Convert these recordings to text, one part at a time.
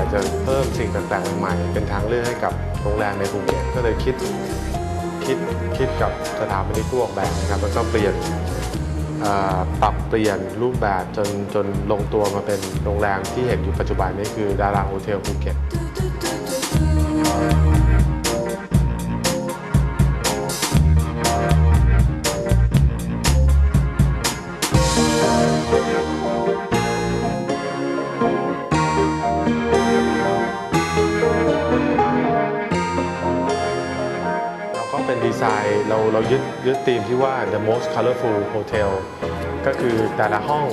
อยากจะเพิ่มสิ่งแปลกๆใหม่เป็นทางเลือกให้กับโรงแรมในภูเก็ตก็เลยคิดคิดคิดกับสถาปนิกผู้ออกแบบนะครับแล้วก็เปลี่ยนปรับเปลี่ยนรูปแบบจนจนลงตัวมาเป็นโรงแรมที่เห็นอยู่ปัจจุบันนี้คือดาราโฮเทลภูเก็ต ดีไซน์เราเรายึดยึดธีมที่ว่า the most colorful hotel ก็คือแต่ละห้อง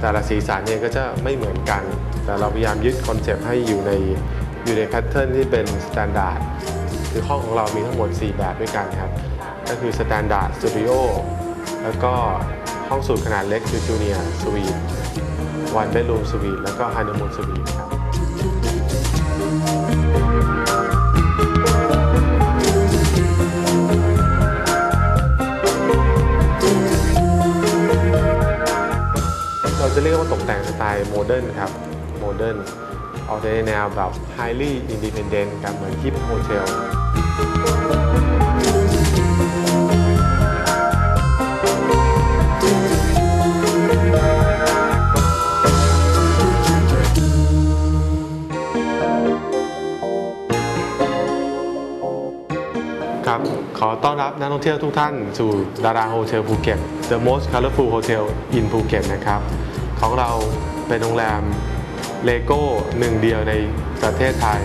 แต่ละสีสันเนี่ยก็จะไม่เหมือนกัน แต่เราพยายามยึดคอนเซปต์ให้อยู่ในอยู่ในแพทเทิร์นที่เป็นสแตนดาร์ดคือห้องของเรามีทั้งหมด 4 แบบด้วยกันครับ ก็คือสแตนดาร์ดสตูดิโอแล้วก็ห้องสูตรขนาดเล็กคือจูเนียร์สวีทวันเบดรูมสวีทแล้วก็ฮันนีมูนสวีทครับ เรียกว่าตกแต่งสไตล์โมเดิร์นครับ โมเดิร์นออกในแนวแบบ highly independent ครับเหมือนฮิปโฮเทลครับ ขอต้อนรับนักท่องเที่ยวทุกท่านสู่ดาราโฮเทลภูเก็ต The most colorful hotel in ภูเก็ตนะครับ ของเราเป็นโรงแรมเลโก้หนึ่งเดียวในประเทศไทย